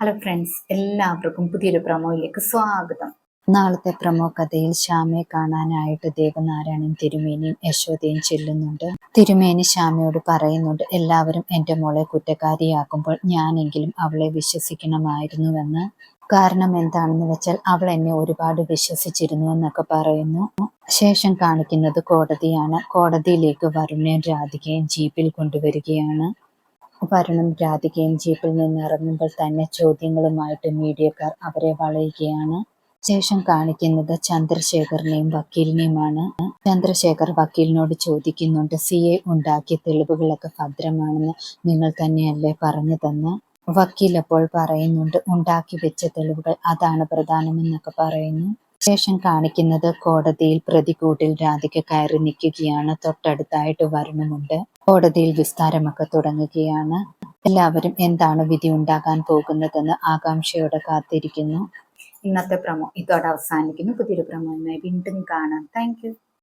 Hello friends എല്ലാവർക്കും പുതിയൊരു പ്രമോയിലേക്ക് സ്വാഗതം. നാളത്തെ പ്രമോ കഥയിൽ ശ്യാമയെ കാണാനായിട്ട് ദേവനാരായണൻ തിരുമേനിയും യശോദയും ചെല്ലുന്നുണ്ട്. തിരുമേനി ശ്യാമയോട് പറയുന്നുണ്ട് എല്ലാവരും എന്റെ മോളെ കുറ്റക്കാരിയാക്കുമ്പോൾ ഞാനെങ്കിലും അവളെ വിശ്വസിക്കണമായിരുന്നുവെന്ന്. കാരണം എന്താണെന്ന് വെച്ചാൽ അവൾ എന്നെ ഒരുപാട് വിശ്വസിച്ചിരുന്നു എന്നൊക്കെ പറയുന്നു. ശേഷം കാണിക്കുന്നത് കോടതിയാണ്. കോടതിയിലേക്ക് വരുണയും രാധികയും ജീപ്പിൽ കൊണ്ടുവരികയാണ്. വരുണും രാധികയും ജീപ്പിൽ നിന്ന് ഇറങ്ങുമ്പോൾ തന്നെ ചോദ്യങ്ങളുമായിട്ട് മീഡിയക്കാർ അവരെ വളയുകയാണ്. ശേഷം കാണിക്കുന്നത് ചന്ദ്രശേഖറിനെയും വക്കീലിനെയുമാണ്. ചന്ദ്രശേഖർ വക്കീലിനോട് ചോദിക്കുന്നുണ്ട് സി എ ഉണ്ടാക്കിയ തെളിവുകളൊക്കെ ഭദ്രമാണെന്ന് നിങ്ങൾ തന്നെയല്ലേ പറഞ്ഞു തന്ന്? വക്കീൽ അപ്പോൾ പറയുന്നുണ്ട് ഉണ്ടാക്കി വെച്ച തെളിവുകൾ അതാണ് പ്രധാനമെന്നൊക്കെ പറയുന്നു. ശേഷം കാണിക്കുന്നത് കോടതിയിൽ പ്രതികൂട്ടിൽ രാധിക കയറി നിൽക്കുകയാണ് തൊട്ടടുത്തായിട്ട് വരുണമുണ്ട് കോടതിയിൽ വിസ്താരമൊക്കെ തുടങ്ങുകയാണ്. എല്ലാവരും എന്താണ് വിധി ഉണ്ടാകാൻ പോകുന്നതെന്ന് ആകാംക്ഷയോടെ കാത്തിരിക്കുന്നു. ഇന്നത്തെ പ്രമോ ഇതോടെ അവസാനിക്കുന്നു. പുതിയൊരു പ്രമോയുമായി വീണ്ടും കാണാം. താങ്ക്